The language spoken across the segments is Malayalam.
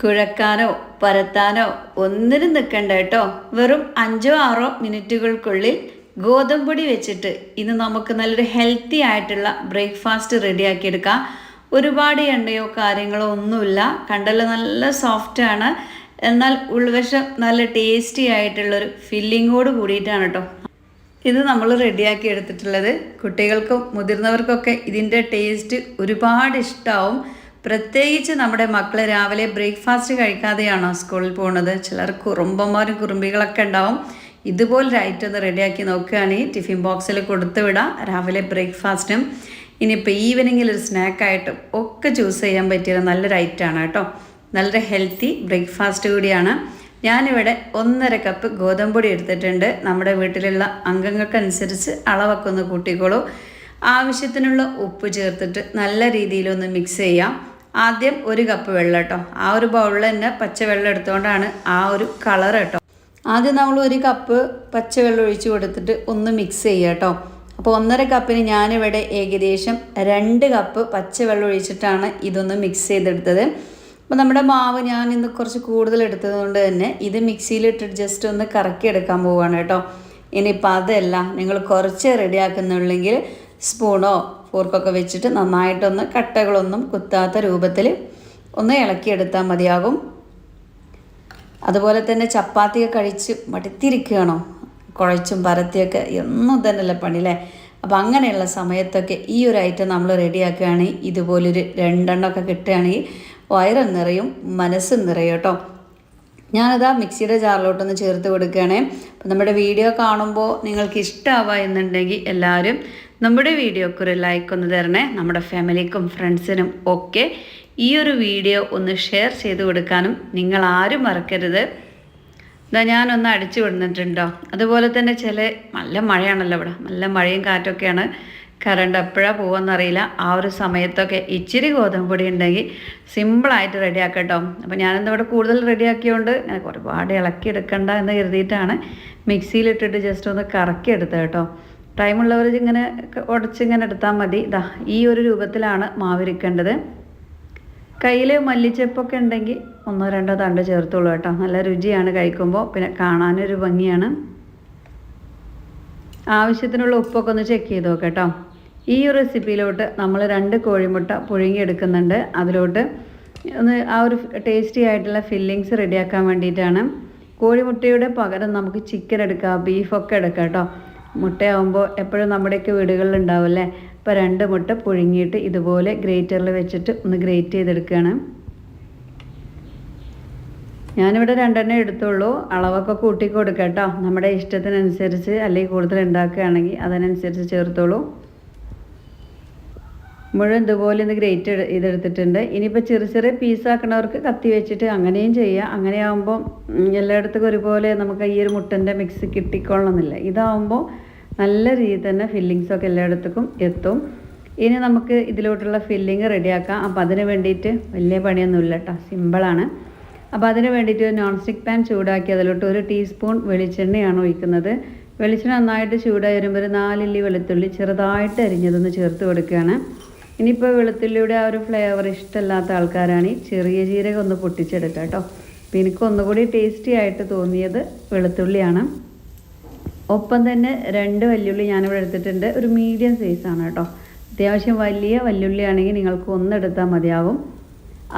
കുഴക്കാനോ പരത്താനോ ഒന്നിനും നിൽക്കണ്ട കേട്ടോ. വെറും അഞ്ചോ ആറോ മിനിറ്റുകൾക്കുള്ളിൽ ഗോതമ്പൊടി വെച്ചിട്ട് ഇന്ന് നമുക്ക് നല്ലൊരു ഹെൽത്തി ആയിട്ടുള്ള ബ്രേക്ക്ഫാസ്റ്റ് റെഡിയാക്കിയെടുക്കാം ഒരുപാട് എണ്ണയോ കാര്യങ്ങളോ ഒന്നുമില്ല. കണ്ടല്ലോ നല്ല സോഫ്റ്റാണ് എന്നാൽ ഉൾവശം നല്ല ടേസ്റ്റി ആയിട്ടുള്ളൊരു ഫില്ലിങ്ങോട് കൂടിയിട്ടാണ് കേട്ടോ. ഇത് നമ്മൾ റെഡിയാക്കി എടുത്തിട്ടുള്ളത്. കുട്ടികൾക്കും മുതിർന്നവർക്കൊക്കെ ഇതിന്റെ ടേസ്റ്റ് ഒരുപാട് ഇഷ്ടമാവും പ്രത്യേകിച്ച് നമ്മുടെ മക്കൾ രാവിലെ ബ്രേക്ക്ഫാസ്റ്റ് കഴിക്കാതെയാണോ സ്കൂളിൽ പോകുന്നത് ചിലർ കുറുമ്പന്മാരും കുറുമ്പികളൊക്കെ ഉണ്ടാവും. ഇതുപോലൊരു ഐറ്റം ഒന്ന് റെഡിയാക്കി നോക്കുകയാണെങ്കിൽ ടിഫിൻ ബോക്സിൽ കൊടുത്തു വിടാം. രാവിലെ ബ്രേക്ക്ഫാസ്റ്റും. ഇനിയിപ്പോൾ ഈവനിങ്ങിൽ ഒരു സ്നാക്കായിട്ടും ഒക്കെ ചൂസ് ചെയ്യാൻ പറ്റിയ നല്ലൊരു ഐറ്റമാണ് കേട്ടോ. നല്ലൊരു ഹെൽത്തി ബ്രേക്ക്ഫാസ്റ്റ് കൂടിയാണ്. ഞാനിവിടെ ഒന്നര കപ്പ് ഗോതമ്പൊടി എടുത്തിട്ടുണ്ട്. നമ്മുടെ വീട്ടിലുള്ള അംഗങ്ങൾക്കനുസരിച്ച് അളവൊക്കെ ഒന്ന് കൂട്ടിക്കോളൂ. ആവശ്യത്തിനുള്ള ഉപ്പ് ചേർത്തിട്ട് നല്ല രീതിയിലൊന്ന് മിക്സ് ചെയ്യാം. ആദ്യം ഒരു കപ്പ് വെള്ളം കേട്ടോ. ആ ഒരു ബൗളിൽ തന്നെ പച്ചവെള്ളം എടുത്തുകൊണ്ടാണ് ആ ഒരു കളർ കേട്ടോ. ആദ്യം നമ്മൾ ഒരു കപ്പ് പച്ചവെള്ളം ഒഴിച്ച് കൊടുത്തിട്ട് ഒന്ന് മിക്സ് ചെയ്യുക കേട്ടോ. അപ്പോൾ ഒന്നര കപ്പിന് ഞാനിവിടെ ഏകദേശം രണ്ട് കപ്പ് പച്ചവെള്ളം ഒഴിച്ചിട്ടാണ് ഇതൊന്ന് മിക്സ് ചെയ്തെടുത്തത്. അപ്പോൾ നമ്മുടെ മാവ് ഞാൻ ഇന്ന് കുറച്ച് കൂടുതൽ എടുത്തത് കൊണ്ട് തന്നെ ഇത് മിക്സിയിലിട്ടിട്ട് ജസ്റ്റ് ഒന്ന് കറക്കി എടുക്കാൻ പോവുകയാണ് കേട്ടോ. ഇനിയിപ്പോൾ അതല്ല നിങ്ങൾ കുറച്ച് റെഡിയാക്കുന്നുള്ളെങ്കിൽ സ്പൂണോ ഫോർക്കൊക്കെ വെച്ചിട്ട് നന്നായിട്ടൊന്ന് കട്ടകളൊന്നും കുത്താത്ത രൂപത്തിൽ ഒന്ന് ഇളക്കിയെടുത്താൽ മതിയാകും. അതുപോലെ തന്നെ ചപ്പാത്തിയൊക്കെ കഴിച്ച് മടുത്തിരിക്കുകയാണോ? കുഴച്ചും പരത്തിയൊക്കെ എന്നും തന്നെയല്ലേ പണി അല്ലേ? അപ്പോൾ അങ്ങനെയുള്ള സമയത്തൊക്കെ ഈ ഒരു ഐറ്റം നമ്മൾ റെഡിയാക്കുകയാണെങ്കിൽ ഇതുപോലൊരു രണ്ടെണ്ണമൊക്കെ കിട്ടുകയാണെങ്കിൽ വയറും നിറയും മനസ്സും നിറയും കേട്ടോ. ഞാനതാ മിക്സിയുടെ ജാറിലോട്ടൊന്ന് ചേർത്ത് കൊടുക്കുകയാണേ. നമ്മുടെ വീഡിയോ കാണുമ്പോൾ നിങ്ങൾക്ക് ഇഷ്ടമാവുക എന്നുണ്ടെങ്കിൽ എല്ലാവരും നമ്മുടെ വീഡിയോക്ക് ഒരു ലൈക്ക് ഒന്ന് തരണേ. നമ്മുടെ ഫാമിലിക്കും ഫ്രണ്ട്സിനും ഒക്കെ ഈ ഒരു വീഡിയോ ഒന്ന് ഷെയർ ചെയ്ത് കൊടുക്കാനും നിങ്ങൾ ആരും മറക്കരുത്. ഇതാ ഞാനൊന്ന് അടിച്ചു വിടുന്നിട്ടുണ്ടോ അതുപോലെ തന്നെ ചില നല്ല മഴയാണല്ലോ ഇവിടെ. നല്ല മഴയും കാറ്റൊക്കെയാണ്. കറണ്ട് എപ്പോഴാണ് പോകുമെന്നറിയില്ല ആ ഒരു സമയത്തൊക്കെ ഇച്ചിരി ഗോതമ്പ് പൊടി ഉണ്ടെങ്കിൽ സിമ്പിളായിട്ട് റെഡിയാക്കാം കേട്ടോ അപ്പോൾ ഞാനിന്ന് ഇവിടെ കൂടുതൽ റെഡിയാക്കിയതുകൊണ്ട് ഞാൻ ഒരുപാട് ഇളക്കി എടുക്കണ്ട എന്ന് കരുതിയിട്ടാണ്. മിക്സിയിലിട്ടിട്ട് ജസ്റ്റ് ഒന്ന് കറക്കി എടുത്തത് കേട്ടോ. ടൈമുള്ളവർ ഇങ്ങനെ ഉടച്ചിങ്ങനെ എടുത്താൽ മതി. ഇതാ ഈ ഒരു രൂപത്തിലാണ് മാവിരിക്കേണ്ടത് കയ്യിൽ മല്ലിച്ചപ്പൊക്കെ ഉണ്ടെങ്കിൽ ഒന്നോ രണ്ടോ തണ്ട് ചേർത്തോളൂ കേട്ടോ. നല്ല രുചിയാണ് കഴിക്കുമ്പോൾ. പിന്നെ കാണാനൊരു ഭംഗിയാണ്. ആവശ്യത്തിനുള്ള ഉപ്പൊക്കെ ഒന്ന് ചെക്ക് ചെയ്ത് നോക്കാം കേട്ടോ. ഈ റെസിപ്പിയിലോട്ട് നമ്മൾ രണ്ട് കോഴിമുട്ട പുഴുങ്ങിയെടുക്കുന്നുണ്ട്. അതിലോട്ട് ഒന്ന് ആ ഒരു ടേസ്റ്റി ആയിട്ടുള്ള ഫില്ലിങ്സ് റെഡിയാക്കാൻ വേണ്ടിയിട്ടാണ്. കോഴിമുട്ടയുടെ പകരം നമുക്ക് ചിക്കൻ എടുക്കാം ബീഫൊക്കെ എടുക്കാം കേട്ടോ. മുട്ടയാവുമ്പോൾ എപ്പോഴും നമ്മുടെയൊക്കെ വീടുകളിൽ ഉണ്ടാവും അല്ലേ അപ്പോൾ രണ്ട് മുട്ട പുഴുങ്ങിയിട്ട് ഇതുപോലെ ഗ്രേറ്ററിൽ വെച്ചിട്ട് ഒന്ന് ഗ്രേറ്റ് ചെയ്തെടുക്കുകയാണ്. ഞാനിവിടെ രണ്ടെണ്ണം എടുത്തുള്ളൂ. അളവൊക്കെ കൂട്ടി കൊടുക്കാം കേട്ടോ നമ്മുടെ ഇഷ്ടത്തിനനുസരിച്ച് അല്ലെങ്കിൽ കൂടുതൽ ഉണ്ടാക്കുകയാണെങ്കിൽ അതിനനുസരിച്ച് ചേർത്തോളൂ. മുഴുവൻ ഇതുപോലെ ഒന്ന് ഗ്രേറ്റ് ഇതെടുത്തിട്ടുണ്ട്. ഇനിയിപ്പോൾ ചെറിയ ചെറിയ പീസാക്കണവർക്ക് കത്തി വെച്ചിട്ട് അങ്ങനെയും ചെയ്യാം. അങ്ങനെയാകുമ്പോൾ എല്ലായിടത്തും ഒരുപോലെ നമുക്ക് ഈ ഒരു മുട്ടന്റെ മിക്സ് കിട്ടിക്കൊള്ളണമെന്നില്ല. ഇതാവുമ്പോൾ നല്ല രീതിയിൽ തന്നെ ഫില്ലിങ്സൊക്കെ എല്ലായിടത്തേക്കും എത്തും. ഇനി നമുക്ക് ഇതിലോട്ടുള്ള ഫില്ലിങ് റെഡിയാക്കാം അപ്പോൾ അതിന് വേണ്ടിയിട്ട് വലിയ പണിയൊന്നുമില്ല കേട്ടോ. സിമ്പിളാണ് അപ്പോൾ അതിന് വേണ്ടിയിട്ട് നോൺ സ്റ്റിക്ക് പാൻ ചൂടാക്കി അതിലോട്ട് ഒരു ടീസ്പൂൺ വെളിച്ചെണ്ണയാണ് ഒഴിക്കുന്നത്. വെളിച്ചെണ്ണ നന്നായിട്ട് ചൂടായി വരുമ്പോൾ ഒരു നാലില്ലി വെളുത്തുള്ളി ചെറുതായിട്ട് അരിഞ്ഞതൊന്ന് ചേർത്ത് കൊടുക്കുകയാണ്. ഇനിയിപ്പോൾ വെളുത്തുള്ളിയുടെ ആ ഒരു ഫ്ലേവർ ഇഷ്ടമല്ലാത്ത ആൾക്കാരാണ് ചെറിയ ജീരകം ഒന്ന് പൊട്ടിച്ചെടുക്കുക കേട്ടോ. അപ്പോൾ എനിക്ക് ഒന്നുകൂടി ടേസ്റ്റി ആയിട്ട് തോന്നിയത് വെളുത്തുള്ളിയാണ്. ഒപ്പം തന്നെ രണ്ട് വല്യുള്ളി ഞാനിവിടെ എടുത്തിട്ടുണ്ട്. ഒരു മീഡിയം സൈസാണ് കേട്ടോ. അത്യാവശ്യം വലിയ വല്യുള്ളി ആണെങ്കിൽ നിങ്ങൾക്ക് ഒന്നെടുത്താൽ മതിയാവും.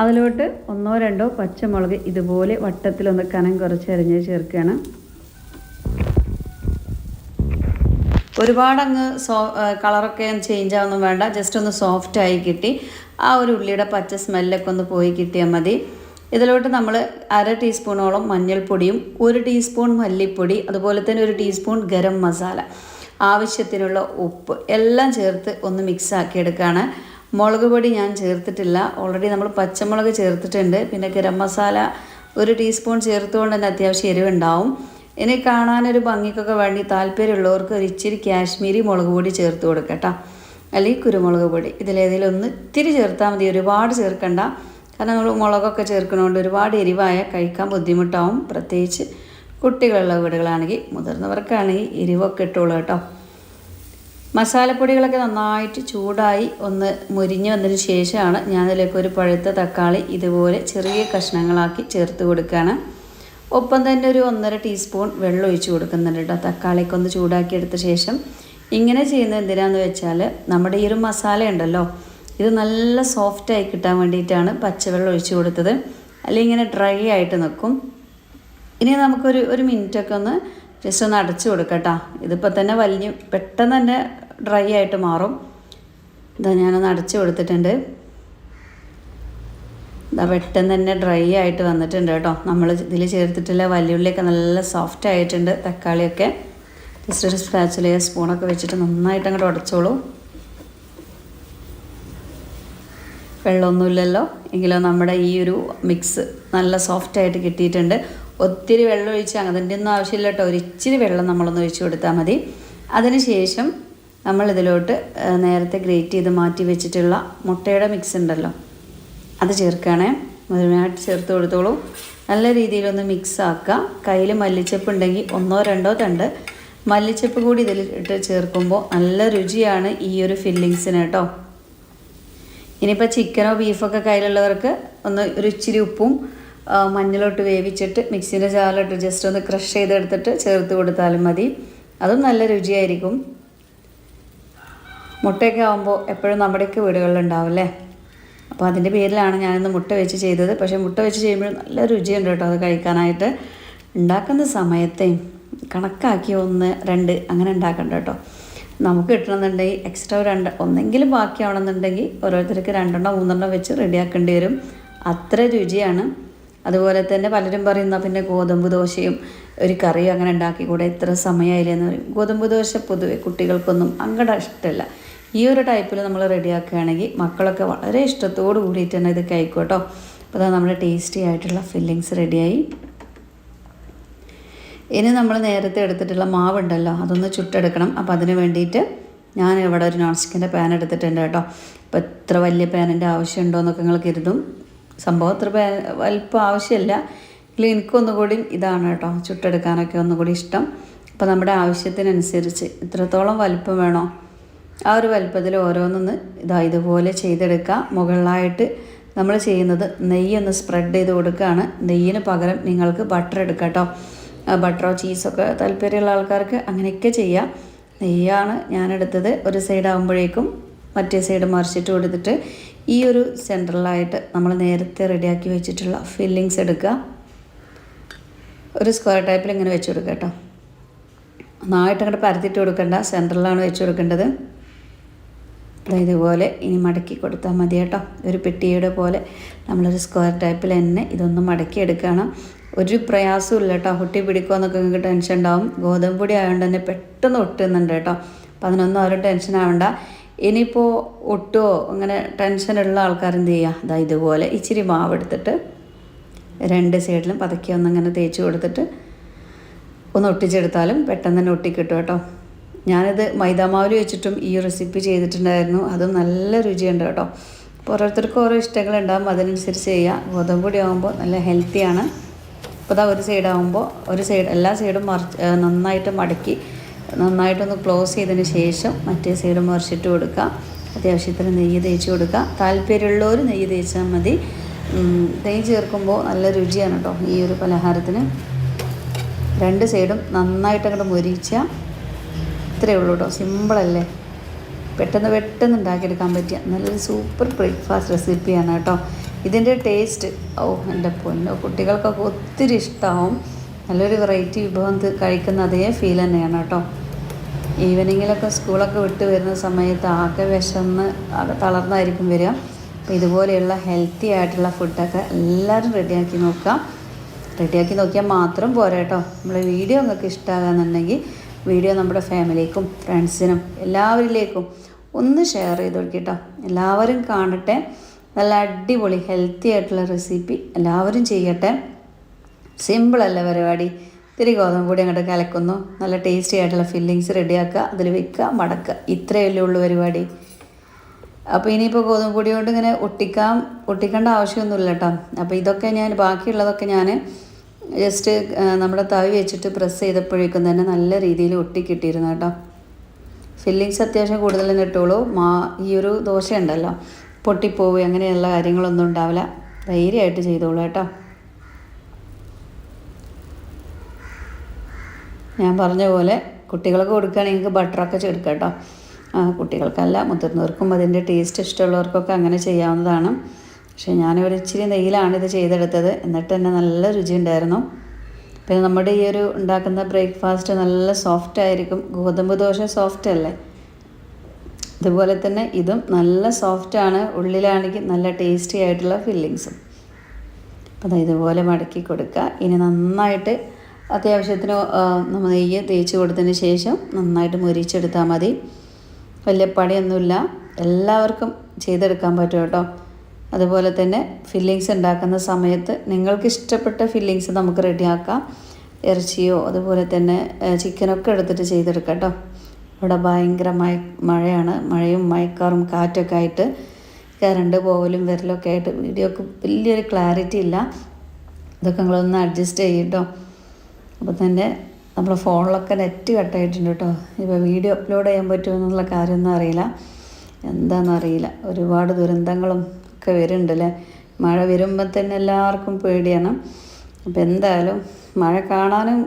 അതിലോട്ട് ഒന്നോ രണ്ടോ പച്ചമുളക് ഇതുപോലെ വട്ടത്തിലൊന്ന് കനം കുറച്ച് അരിഞ്ഞ് ചേർക്കുകയാണ്. ഒരുപാടങ്ങ് സോ കളറൊക്കെ ചേഞ്ച് ആവുന്നതും വേണ്ട. ജസ്റ്റ് ഒന്ന് സോഫ്റ്റ് ആയി കിട്ടി. ആ ഒരു ഉള്ളിയുടെ പച്ച സ്മെല്ലൊക്കെ ഒന്ന് പോയി കിട്ടിയാൽ മതി. ഇതിലോട്ട് നമ്മൾ അര ടീസ്പൂണോളം മഞ്ഞൾപ്പൊടിയും ഒരു ടീസ്പൂൺ മല്ലിപ്പൊടി അതുപോലെ തന്നെ ഒരു ടീസ്പൂൺ ഗരം മസാല ആവശ്യത്തിനുള്ള ഉപ്പ് എല്ലാം ചേർത്ത് ഒന്ന് മിക്സ് ആക്കി മുളക് പൊടി ഞാൻ ചേർത്തിട്ടില്ല. ഓൾറെഡി നമ്മൾ പച്ചമുളക് ചേർത്തിട്ടുണ്ട്. പിന്നെ ഗരം മസാല ഒരു ടീസ്പൂൺ ചേർത്തുകൊണ്ട് തന്നെ അത്യാവശ്യം എരിവുണ്ടാവും. ഇനി കാണാനൊരു ഭംഗിക്കൊക്കെ വേണ്ടി താല്പര്യമുള്ളവർക്ക് ഒരു ഇച്ചിരി കാശ്മീരി മുളക് പൊടി ചേർത്ത് കൊടുക്കട്ടോ. അല്ലെങ്കിൽ കുരുമുളക് പൊടി. ഇതിലേതെങ്കിലും ഒന്ന് ഇത്തിരി ചേർത്താൽ മതി. ഒരുപാട് ചേർക്കണ്ട. കാരണം നമ്മൾ മുളകൊക്കെ ചേർക്കുന്നതുകൊണ്ട് ഒരുപാട് എരിവായ കഴിക്കാൻ ബുദ്ധിമുട്ടാവും. പ്രത്യേകിച്ച് കുട്ടികളുള്ള വീടുകളാണെങ്കിൽ മുതിർന്നവർക്കാണെങ്കിൽ എരിവൊക്കെ ഇട്ടുള്ളൂ കേട്ടോ. മസാലപ്പൊടികളൊക്കെ നന്നായിട്ട് ചൂടായി ഒന്ന് മുരിഞ്ഞ് വന്നതിന് ശേഷമാണ് ഞാനതിലേക്ക് ഒരു പഴുത്ത തക്കാളി ഇതുപോലെ ചെറിയ കഷ്ണങ്ങളാക്കി ചേർത്ത് കൊടുക്കുകയാണ്. ഒപ്പം തന്നെ ഒരു ഒന്നര ടീസ്പൂൺ വെള്ളം ഒഴിച്ച് കൊടുക്കുന്നുണ്ട് കേട്ടോ. തക്കാളിയൊക്കെ ഒന്ന് ചൂടാക്കിയെടുത്ത ശേഷം ഇങ്ങനെ ചെയ്യുന്നത് എന്തിനാന്ന് വെച്ചാൽ നമ്മുടെ ഈ ഒരു മസാല ഉണ്ടല്ലോ ഇത് നല്ല സോഫ്റ്റായി കിട്ടാൻ വേണ്ടിയിട്ടാണ് പച്ചവെള്ളം ഒഴിച്ചു കൊടുത്തത്. അല്ലെങ്കിൽ ഇങ്ങനെ ഡ്രൈ ആയിട്ട് നിൽക്കും ഇനി നമുക്കൊരു ഒരു മിനിറ്റൊക്കെ ഒന്ന് ജസ്റ്റ് ഒന്ന് അടച്ചു കൊടുക്കട്ടോ. ഇതിപ്പോൾ തന്നെ വലിഞ്ഞ് പെട്ടെന്ന് തന്നെ ഡ്രൈ ആയിട്ട് മാറും. ഇതാ ഞാനൊന്ന് അടച്ചു കൊടുത്തിട്ടുണ്ട്. ഇതാ പെട്ടെന്ന് തന്നെ ഡ്രൈ ആയിട്ട് വന്നിട്ടുണ്ട് കേട്ടോ. നമ്മൾ ഇതിൽ ചേർത്തിട്ടുള്ള വലിയുള്ളിയൊക്കെ നല്ല സോഫ്റ്റ് ആയിട്ടുണ്ട്. തക്കാളിയൊക്കെ. ജസ്റ്റ് ഒരു സ്പാച്ചിലയോ സ്പൂണൊക്കെ വെച്ചിട്ട് നന്നായിട്ട് അങ്ങോട്ട് ഉടച്ചോളൂ. വെള്ളമൊന്നുമില്ലല്ലോ. എങ്കിലും നമ്മുടെ ഈ ഒരു മിക്സ് നല്ല സോഫ്റ്റായിട്ട് കിട്ടിയിട്ടുണ്ട്. ഒത്തിരി വെള്ളം ഒഴിച്ച് അതിന്റെ ഒന്നും ആവശ്യമില്ല കേട്ടോ ഒരു ഇച്ചിരി വെള്ളം നമ്മളൊന്ന് ഒഴിച്ച് കൊടുത്താൽ മതി. അതിനുശേഷം നമ്മൾ ഇതിലോട്ട് നേരത്തെ ഗ്രേറ്റ് ചെയ്ത് മാറ്റി വെച്ചിട്ടുള്ള മുട്ടയുടെ മിക്സ് ഉണ്ടല്ലോ. അത് ചേർക്കുകയാണേ. മുഴുവനായിട്ട് ചേർത്ത് കൊടുത്തോളൂ. നല്ല രീതിയിലൊന്ന് മിക്സ് ആക്കുക. കയ്യിൽ മല്ലിച്ചപ്പ് ഉണ്ടെങ്കിൽ ഒന്നോ രണ്ടോ തണ്ട്. മല്ലിച്ചപ്പ് കൂടി ഇതിൽ ഇട്ട് ചേർക്കുമ്പോൾ നല്ല രുചിയാണ് ഈ ഒരു ഫില്ലിങ്സിന് കേട്ടോ. ഇനിയിപ്പോൾ ചിക്കനോ ബീഫൊക്കെ കയ്യിലുള്ളവർക്ക് ഒന്ന് ഒരു ഇച്ചിരി ഉപ്പും മഞ്ഞളോട്ട് വേവിച്ചിട്ട് മിക്സിന്റെ ജാറിലിട്ട് ജസ്റ്റ് ഒന്ന് ക്രഷ് ചെയ്തെടുത്തിട്ട് ചേർത്ത് കൊടുത്താലും മതി. അതും നല്ല രുചിയായിരിക്കും. മുട്ടയൊക്കെ ആകുമ്പോൾ എപ്പോഴും നമ്മുടെയൊക്കെ വീടുകളിൽ അല്ലേ അപ്പോൾ അതിന്റെ പേരിലാണ് ഞാനിന്ന് മുട്ട വെച്ച് ചെയ്തത്. പക്ഷേ മുട്ട വെച്ച് ചെയ്യുമ്പോൾ നല്ല രുചിയുണ്ട് കേട്ടോ അത് കഴിക്കാനായിട്ട്. ഉണ്ടാക്കുന്ന സമയത്തെ കണക്കാക്കി ഒന്ന് രണ്ട് അങ്ങനെ ഉണ്ടാക്കണ്ട കേട്ടോ. നമുക്ക് കിട്ടണമെന്നുണ്ടെങ്കിൽ എക്സ്ട്രാ രണ്ട് ഒന്നെങ്കിലും ബാക്കിയാവണമെന്നുണ്ടെങ്കിൽ ഓരോരുത്തർക്ക് രണ്ടെണ്ണം മൂന്നെണ്ണം വെച്ച് റെഡിയാക്കേണ്ടി വരും. അത്ര രുചിയാണ്. അതുപോലെ തന്നെ പലരും പറയുന്ന പിന്നെ ഗോതമ്പ് ദോശയും ഒരു കറിയും അങ്ങനെ ഉണ്ടാക്കിക്കൂടെ? ഇത്ര സമയമായില്ലെന്ന് പറയും. ഗോതമ്പ് ദോശ പൊതുവെ കുട്ടികൾക്കൊന്നും അങ്ങടെ ഇഷ്ടമല്ല. ഈ ഒരു ടൈപ്പിൽ നമ്മൾ റെഡിയാക്കുകയാണെങ്കിൽ മക്കളൊക്കെ വളരെ ഇഷ്ടത്തോടു കൂടിയിട്ട് തന്നെ ഇത് കഴിക്കും കേട്ടോ. അപ്പോൾ നമ്മുടെ ടേസ്റ്റി ആയിട്ടുള്ള ഫില്ലിങ്സ് റെഡിയായി ഇനി നമ്മൾ നേരത്തെ എടുത്തിട്ടുള്ള മാവുണ്ടല്ലോ അതൊന്ന് ചുട്ടെടുക്കണം. അപ്പോൾ അതിന് വേണ്ടിയിട്ട് ഞാൻ ഇവിടെ ഒരു നോൺ സ്റ്റിക്കിന്റെ പാൻ എടുത്തിട്ടുണ്ട് കേട്ടോ. അപ്പോൾ എത്ര വലിയ പാനിന്റെ ആവശ്യമുണ്ടോ എന്നൊക്കെ നിങ്ങൾ കരുതും. സംഭവം അത്ര പാൻ വലിപ്പം ആവശ്യമില്ല. എങ്കിലും എനിക്കൊന്നുകൂടി ഇതാണ് കേട്ടോ ചുട്ടെടുക്കാനൊക്കെ ഒന്നുകൂടി ഇഷ്ടം. അപ്പോൾ നമ്മുടെ ആവശ്യത്തിനനുസരിച്ച് ഇത്രത്തോളം വലിപ്പം വേണോ? ആ ഒരു വലുപ്പത്തിൽ ഓരോന്നൊന്ന് ഇതാ ഇതുപോലെ ചെയ്തെടുക്കുക. മുകളിലായിട്ട് നമ്മൾ ചെയ്യുന്നത് നെയ്യൊന്ന് സ്പ്രെഡ് ചെയ്ത് കൊടുക്കുകയാണ്. നെയ്യിന് പകരം നിങ്ങൾക്ക് ബട്ടർ എടുക്കാം കേട്ടോ. ബട്ടറോ ചീസൊക്കെ താല്പര്യമുള്ള ആൾക്കാർക്ക് അങ്ങനെയൊക്കെ ചെയ്യാം. നെയ്യാണ് ഞാനെടുത്തത്. ഒരു സൈഡ് ആകുമ്പോഴേക്കും മറ്റേ സൈഡ് മറിച്ചിട്ട് കൊടുത്തിട്ട് ഈ ഒരു സെൻട്രലായിട്ട് നമ്മൾ നേരത്തെ റെഡിയാക്കി വെച്ചിട്ടുള്ള ഫില്ലിങ്സ് എടുക്കുക. ഒരു സ്ക്വയർ ടൈപ്പിൽ ഇങ്ങനെ വെച്ച് കൊടുക്കുക കേട്ടോ. നന്നായിട്ട് അങ്ങോട്ട് പരത്തിയിട്ട് കൊടുക്കേണ്ട. സെൻട്രലാണ് വെച്ച് കൊടുക്കേണ്ടത്. ഇതുപോലെ ഇനി മടക്കി കൊടുത്താൽ മതി കേട്ടോ. ഒരു പെട്ടിയുടെ പോലെ നമ്മളൊരു സ്ക്വയർ ടൈപ്പിൽ തന്നെ ഇതൊന്ന് മടക്കി എടുക്കണം. ഒരു പ്രയാസവും ഇല്ല കേട്ടോ ഒട്ടി പിടിക്കുമോ എന്നൊക്കെ നിങ്ങൾക്ക് ടെൻഷൻ ഉണ്ടാവും. ഗോതമ്പ് പൊടി ആയതുകൊണ്ട് തന്നെ പെട്ടെന്ന് ഒട്ടുന്നുണ്ട് കേട്ടോ. അപ്പം അതിനൊന്നും ആരും ടെൻഷൻ ആവണ്ട. ഇനിയിപ്പോൾ ഒട്ടുമോ അങ്ങനെ ടെൻഷനുള്ള ആൾക്കാർ എന്ത് ചെയ്യുക അതാ ഇതുപോലെ ഇച്ചിരി മാവ് എടുത്തിട്ട് രണ്ട് സൈഡിലും പതുക്കെ ഒന്നിങ്ങനെ തേച്ച് കൊടുത്തിട്ട് ഒന്ന് ഒട്ടിച്ചെടുത്താലും പെട്ടെന്ന് തന്നെ ഒട്ടിക്കിട്ടും കേട്ടോ. ഞാനിത് മൈദാമാവിൽ വെച്ചിട്ടും ഈ റെസിപ്പി ചെയ്തിട്ടുണ്ടായിരുന്നു. അതും നല്ല രുചിയുണ്ട് കേട്ടോ. ഓരോരുത്തർക്കും ഓരോ ഇഷ്ടങ്ങളുണ്ടാകും അതിനനുസരിച്ച് ചെയ്യുക ഗോതമ്പ് പൊടി ആകുമ്പോൾ നല്ല ഹെൽത്തിയാണ് അപ്പോൾ ഇതാ ഒരു സൈഡാകുമ്പോൾ ഒരു സൈഡ് എല്ലാ സൈഡും മറിച്ച് നന്നായിട്ട് മടക്കി നന്നായിട്ടൊന്ന് ക്ലോസ് ചെയ്തതിന് ശേഷം മറ്റേ സൈഡ് മറിച്ചിട്ട് കൊടുക്കുക. അത്യാവശ്യത്തിന് നെയ്യ് തേച്ച് കൊടുക്കുക. താല്പര്യമുള്ളവർ നെയ്യ് തേച്ചാൽ മതി. നെയ്യ് ചേർക്കുമ്പോൾ നല്ല രുചിയാണ് കേട്ടോ ഈ ഒരു പലഹാരത്തിന്. രണ്ട് സൈഡും നന്നായിട്ട് അങ്ങോട്ട് മൊരിച്ച ഇത്രയേ ഉള്ളൂ കേട്ടോ സിമ്പിളല്ലേ പെട്ടെന്ന് പെട്ടെന്ന് ഉണ്ടാക്കിയെടുക്കാൻ പറ്റിയ നല്ലൊരു സൂപ്പർ ബ്രേക്ക്ഫാസ്റ്റ് റെസിപ്പിയാണ് കേട്ടോ ഇതിന്റെ ടേസ്റ്റ് ഓ എന്റെ പൊന്നോ കുട്ടികൾക്കൊക്കെ ഒത്തിരി ഇഷ്ടമാവും നല്ലൊരു വെറൈറ്റി വിഭവം കഴിക്കുന്ന അതേ ഫീൽ തന്നെയാണ് കേട്ടോ. ഈവനിങ്ങിലൊക്കെ സ്കൂളൊക്കെ വിട്ട് വരുന്ന സമയത്ത് ആകെ വിശന്ന് ആകെ തളർന്നായിരിക്കും വരിക. അപ്പോൾ ഇതുപോലെയുള്ള ഹെൽത്തി ആയിട്ടുള്ള ഫുഡൊക്കെ എല്ലാവരും റെഡിയാക്കി നോക്കാം റെഡിയാക്കി നോക്കിയാൽ മാത്രം പോരാ കേട്ടോ. നമ്മുടെ വീഡിയോ നിങ്ങൾക്ക് ഇഷ്ടമാകാന്നുണ്ടെങ്കിൽ വീഡിയോ നമ്മുടെ ഫാമിലിക്കും ഫ്രണ്ട്സിനും എല്ലാവരിലേക്കും ഒന്ന് ഷെയർ ചെയ്ത് കേട്ടോ. എല്ലാവരും കാണട്ടെ. നല്ല അടിപൊളി ഹെൽത്തി ആയിട്ടുള്ള റെസിപ്പി എല്ലാവരും ചെയ്യട്ടെ. സിമ്പിളല്ല പരിപാടി. ഇത്തിരി ഗോതമ്പ് പൊടി അങ്ങോട്ട് കലക്കുന്നു. നല്ല ടേസ്റ്റി ആയിട്ടുള്ള ഫില്ലിങ്സ് റെഡിയാക്കുക അതിൽ വെക്കുക മടക്കുക. ഇത്രയല്ലേ ഉള്ളൂ പരിപാടി. അപ്പോൾ ഇനിയിപ്പോൾ ഗോതമ്പ് പൊടി കൊണ്ട് ഇങ്ങനെ ഒട്ടിക്കാം. ഒട്ടിക്കേണ്ട ആവശ്യമൊന്നുമില്ല കേട്ടോ അപ്പോൾ ഇതൊക്കെ ഞാൻ ബാക്കിയുള്ളതൊക്കെ ഞാൻ ജസ്റ്റ് നമ്മുടെ തവി വെച്ചിട്ട് പ്രസ് ചെയ്തപ്പോഴേക്കും തന്നെ നല്ല രീതിയിൽ ഒട്ടിക്കിട്ടിയിരുന്നു കേട്ടോ ഫില്ലിങ്സ് അത്യാവശ്യം കൂടുതൽ തന്നെ ഇട്ടോളൂ. മാ ഈ ഒരു ദോശ ഉണ്ടല്ലോ പൊട്ടിപ്പോവുക അങ്ങനെയുള്ള കാര്യങ്ങളൊന്നും ഉണ്ടാവില്ല. ധൈര്യമായിട്ട് ചെയ്തോളൂ കേട്ടോ. ഞാൻ പറഞ്ഞ പോലെ കുട്ടികൾക്ക് കൊടുക്കുകയാണെങ്കിൽ നിങ്ങൾക്ക് ബട്ടറൊക്കെ ചേർക്കാം കേട്ടോ. കുട്ടികൾക്കല്ല മുതിർന്നവർക്കും അതിന്റെ ടേസ്റ്റ് ഇഷ്ടമുള്ളവർക്കൊക്കെ അങ്ങനെ ചെയ്യാവുന്നതാണ്. പക്ഷേ ഞാനൊരു ഇച്ചിരി നെയ്യിലാണ് ഇത് ചെയ്തെടുത്തത്. എന്നിട്ട് തന്നെ നല്ല രുചി ഉണ്ടായിരുന്നു. പിന്നെ നമ്മുടെ ഈ ഒരു ഉണ്ടാക്കുന്ന ബ്രേക്ക്ഫാസ്റ്റ് നല്ല സോഫ്റ്റ് ആയിരിക്കും. ഗോതമ്പ് ദോശ സോഫ്റ്റ് അല്ലേ? അതുപോലെ തന്നെ ഇതും നല്ല സോഫ്റ്റാണ് ഉള്ളിലാണെങ്കിൽ നല്ല ടേസ്റ്റി ആയിട്ടുള്ള ഫില്ലിങ്സും അപ്പോൾ ഇതുപോലെ മടക്കി കൊടുക്കുക. ഇനി നന്നായിട്ട് അത്യാവശ്യത്തിന് നമ്മൾ നെയ്യ് തേച്ച് കൊടുത്തതിന് ശേഷം നന്നായിട്ട് മുരിച്ചെടുത്താൽ മതി. വലിയ പണിയൊന്നുമില്ല. എല്ലാവർക്കും ചെയ്തെടുക്കാൻ പറ്റും കേട്ടോ. അതുപോലെ തന്നെ ഫില്ലിങ്സ് ഉണ്ടാക്കുന്ന സമയത്ത് നിങ്ങൾക്ക് ഇഷ്ടപ്പെട്ട ഫില്ലിങ്സ് നമുക്ക് റെഡിയാക്കാം ഇറച്ചിയോ അതുപോലെ തന്നെ ചിക്കനൊക്കെ എടുത്തിട്ട് ചെയ്തെടുക്കാം കേട്ടോ. ഇവിടെ ഭയങ്കര മഴ മഴയാണ്. മഴയും മഴക്കാറും കാറ്റൊക്കെ ആയിട്ട് കറണ്ട് പോവലും വരലൊക്കെ ആയിട്ട് വീഡിയോക്ക് വലിയൊരു ക്ലാരിറ്റി ഇല്ല. ഇതൊക്കെ നിങ്ങളൊന്ന് അഡ്ജസ്റ്റ് ചെയ്യട്ടോ. അപ്പോൾ തന്നെ നമ്മളെ ഫോണിലൊക്കെ നെറ്റ് കട്ടായിട്ടുണ്ട് കേട്ടോ ഇപ്പോൾ വീഡിയോ അപ്ലോഡ് ചെയ്യാൻ പറ്റുമെന്നുള്ള കാര്യമൊന്നും അറിയില്ല. എന്താണെന്നറിയില്ല ഒരുപാട് ദുരന്തങ്ങളും ഒക്കെ വരുന്നുണ്ട് അല്ലേ മഴ വരുമ്പോൾ തന്നെ എല്ലാവർക്കും പേടിയാണ്. അപ്പോൾ എന്തായാലും മഴ കാണാനും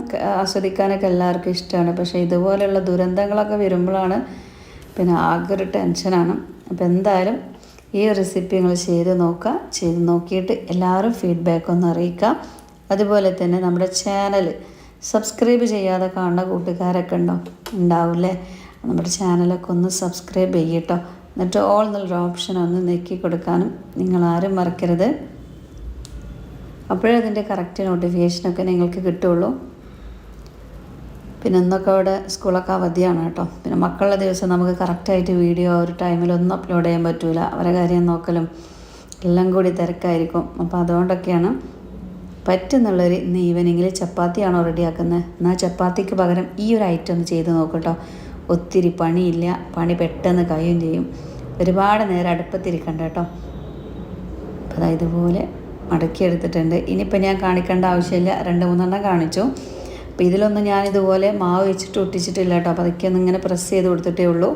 ആസ്വദിക്കാനൊക്കെ എല്ലാവർക്കും ഇഷ്ടമാണ്. പക്ഷേ ഇതുപോലെയുള്ള ദുരന്തങ്ങളൊക്കെ വരുമ്പോഴാണ് പിന്നെ ആകെ ഒരു ടെൻഷനാണ്. അപ്പോൾ എന്തായാലും ഈ റെസിപ്പി നിങ്ങൾ ചെയ്ത് നോക്കുക. ചെയ്ത് നോക്കിയിട്ട് എല്ലാവരും ഫീഡ്ബാക്ക് ഒന്ന് അറിയിക്കുക. അതുപോലെ തന്നെ നമ്മുടെ ചാനൽ സബ്സ്ക്രൈബ് ചെയ്യാതെ കാണുന്ന കൂട്ടുകാരൊക്കെ ഉണ്ടോ? ഉണ്ടാവില്ലേ? നമ്മുടെ ചാനലൊക്കെ ഒന്ന് സബ്സ്ക്രൈബ് ചെയ്യട്ടോ എന്നിട്ട് ഓൾ എന്നുള്ളൊരു ഓപ്ഷൻ ഒന്ന് നെക്കി കൊടുക്കാനും നിങ്ങൾ ആരും മറക്കരുത്. അപ്പോഴേ അതിന്റെ കറക്റ്റ് നോട്ടിഫിക്കേഷനൊക്കെ നിങ്ങൾക്ക് കിട്ടുള്ളൂ. പിന്നെ ഇന്നൊക്കെ അവിടെ സ്കൂളൊക്കെ അവധിയാണ് കേട്ടോ. പിന്നെ മക്കളുടെ ദിവസം നമുക്ക് കറക്റ്റായിട്ട് വീഡിയോ ഒരു ടൈമിലൊന്നും അപ്ലോഡ് ചെയ്യാൻ പറ്റില്ല അവരെ കാര്യം നോക്കലും എല്ലാം കൂടി തിരക്കായിരിക്കും. അപ്പോൾ അതുകൊണ്ടൊക്കെയാണ് പറ്റുന്നുള്ളൊരു ഇന്ന് ഈവനിങ്ങിൽ ചപ്പാത്തിയാണോ റെഡിയാക്കുന്നത് എന്നാൽ ചപ്പാത്തിക്ക് പകരം ഈ ഒരു ഐറ്റം ഒന്ന് ചെയ്ത് നോക്കട്ടോ ഒത്തിരി പണിയില്ല. പണി പെട്ടെന്ന് കഴിയും ചെയ്യും. ഒരുപാട് നേരം അടുപ്പത്തിരിക്കണ്ട കേട്ടോ. അപ്പോൾ അതാ ഇതുപോലെ മടക്കിയെടുത്തിട്ടുണ്ട്. ഇനിയിപ്പോൾ ഞാൻ കാണിക്കേണ്ട ആവശ്യമില്ല. രണ്ട് മൂന്നെണ്ണം കാണിച്ചു. അപ്പോൾ ഇതിലൊന്നും ഞാൻ ഇതുപോലെ മാവ് വെച്ചിട്ട് ഒട്ടിച്ചിട്ടില്ല കേട്ടോ. അപ്പോൾ അതൊക്കെ ഒന്ന് ഇങ്ങനെ പ്രസ് ചെയ്ത് കൊടുത്തിട്ടേ ഉള്ളൂ.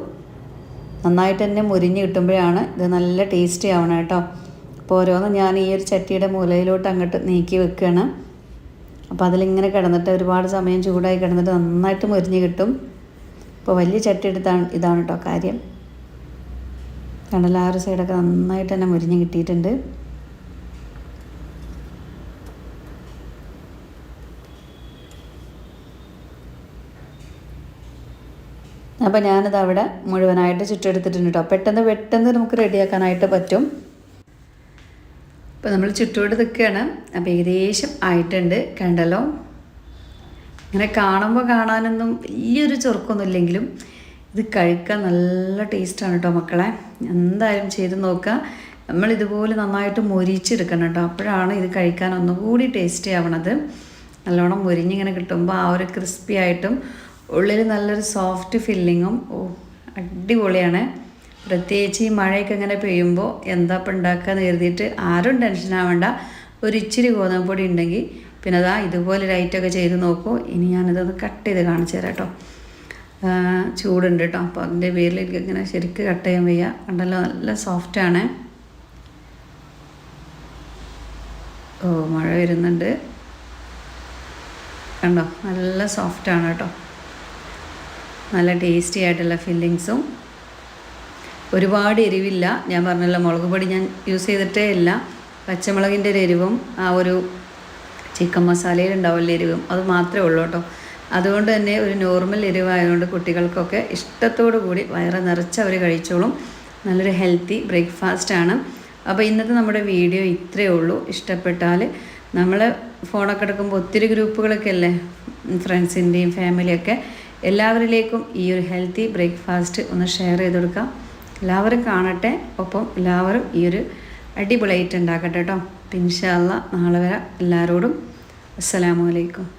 നന്നായിട്ട് തന്നെ മുരിഞ്ഞ് കിട്ടുമ്പോഴാണ് ഇത് നല്ല ടേസ്റ്റി ആവണം കേട്ടോ. അപ്പോൾ ഓരോന്നും ഞാൻ ഈ ഒരു ചട്ടിയുടെ മൂലയിലോട്ട് അങ്ങോട്ട് നീക്കി വെക്കുകയാണ് അപ്പോൾ അതിലിങ്ങനെ കിടന്നിട്ട് ഒരുപാട് സമയം ചൂടായി കിടന്നിട്ട് നന്നായിട്ട് മുരിഞ്ഞ് കിട്ടും. അപ്പോൾ വലിയ ചട്ടി എടുത്താണ് ഇതാണ് കേട്ടോ കാര്യം. കണ്ടല്ലോ ആ ഒരു സൈഡൊക്കെ നന്നായിട്ട് തന്നെ മുരിഞ്ഞ് കിട്ടിയിട്ടുണ്ട്. അപ്പോൾ ഞാനത് അവിടെ മുഴുവനായിട്ട് ചുറ്റെടുത്തിട്ടുണ്ട് കേട്ടോ പെട്ടെന്ന് പെട്ടെന്ന് നമുക്ക് റെഡിയാക്കാനായിട്ട് പറ്റും. അപ്പോൾ നമ്മൾ ചുറ്റോട് നിൽക്കുകയാണ് അപ്പോൾ ഏകദേശം ആയിട്ടുണ്ട് കണ്ടല്ലോ. ഇങ്ങനെ കാണുമ്പോൾ കാണാനൊന്നും വലിയൊരു ചൊറുക്കൊന്നുമില്ലെങ്കിലും ഇത് കഴിക്കാൻ നല്ല ടേസ്റ്റാണ് കേട്ടോ മക്കളെ. എന്തായാലും ചെയ്ത് നോക്കുക നമ്മൾ ഇതുപോലെ നന്നായിട്ട് മൊരിച്ചെടുക്കണം കേട്ടോ അപ്പോഴാണ് ഇത് കഴിക്കാൻ ഒന്നുകൂടി ടേസ്റ്റി ആവണത്. നല്ലോണം മൊരിഞ്ഞിങ്ങനെ കിട്ടുമ്പോൾ ആ ഒരു ക്രിസ്പി ആയിട്ടും ഉള്ളിൽ നല്ലൊരു സോഫ്റ്റ് ഫില്ലിങ്ങും ഓ അടിപൊളിയാണ്. പ്രത്യേകിച്ച് ഈ മഴയൊക്കെ ഇങ്ങനെ പെയ്യുമ്പോൾ എന്താ ഇപ്പം ഉണ്ടാക്കുകയെന്ന് കരുതിയിട്ട് ആരും ടെൻഷൻ ആവേണ്ട. ഒരു ഇച്ചിരി ഗോതമ്പ് പൊടി ഉണ്ടെങ്കിൽ പിന്നെ അതാ ഇതുപോലെ ലൈറ്റൊക്കെ ചെയ്ത് നോക്കൂ. ഇനി ഞാനിതൊന്ന് കട്ട് ചെയ്ത് കാണിച്ചു തരാം കേട്ടോ ചൂടുണ്ട് കേട്ടോ അപ്പോൾ അതിന്റെ പേരിൽ എനിക്ക് ഇങ്ങനെ ശരിക്ക് കട്ട് ചെയ്യാൻ വയ്യ. കണ്ടല്ലോ നല്ല സോഫ്റ്റാണ് ഓ മഴ വരുന്നുണ്ട്. കണ്ടോ? നല്ല സോഫ്റ്റാണ് കേട്ടോ നല്ല ടേസ്റ്റി ആയിട്ടുള്ള ഫില്ലിങ്സും ഒരുപാട് എരിവില്ല. ഞാൻ പറഞ്ഞല്ലോ മുളക് പൊടി ഞാൻ യൂസ് ചെയ്തിട്ടേ ഇല്ല. പച്ചമുളകിന്റെ ഒരു എരിവും ആ ഒരു ചിക്കൻ മസാലയിൽ ഉണ്ടാവില്ല എരിവും അത് മാത്രമേ ഉള്ളൂ കേട്ടോ. അതുകൊണ്ട് തന്നെ ഒരു നോർമൽ എരിവായതുകൊണ്ട് കുട്ടികൾക്കൊക്കെ ഇഷ്ടത്തോടു കൂടി വയറ് നിറച്ച് അവർ കഴിച്ചോളും. നല്ലൊരു ഹെൽത്തി ബ്രേക്ക്ഫാസ്റ്റാണ് അപ്പോൾ ഇന്നത്തെ നമ്മുടെ വീഡിയോ ഇത്രയേ ഉള്ളൂ. ഇഷ്ടപ്പെട്ടാൽ നമ്മൾ ഫോണൊക്കെ എടുക്കുമ്പോൾ ഒത്തിരി ഗ്രൂപ്പുകളൊക്കെ അല്ലേ? ഫ്രണ്ട്സിന്റെയും ഫാമിലിയൊക്കെ എല്ലാവരിലേക്കും ഈ ഒരു ഹെൽത്തി ബ്രേക്ക്ഫാസ്റ്റ് ഒന്ന് ഷെയർ ചെയ്ത് കൊടുക്കാം. എല്ലാവരും കാണട്ടെ. ഒപ്പം എല്ലാവരും ഈ ഒരു അടിപൊളിയായിട്ട് ഉണ്ടാക്കട്ടെ കേട്ടോ പിൻഷാല്ല നാളെ വരാം. എല്ലാവരോടും അസ്സലാമലൈക്കും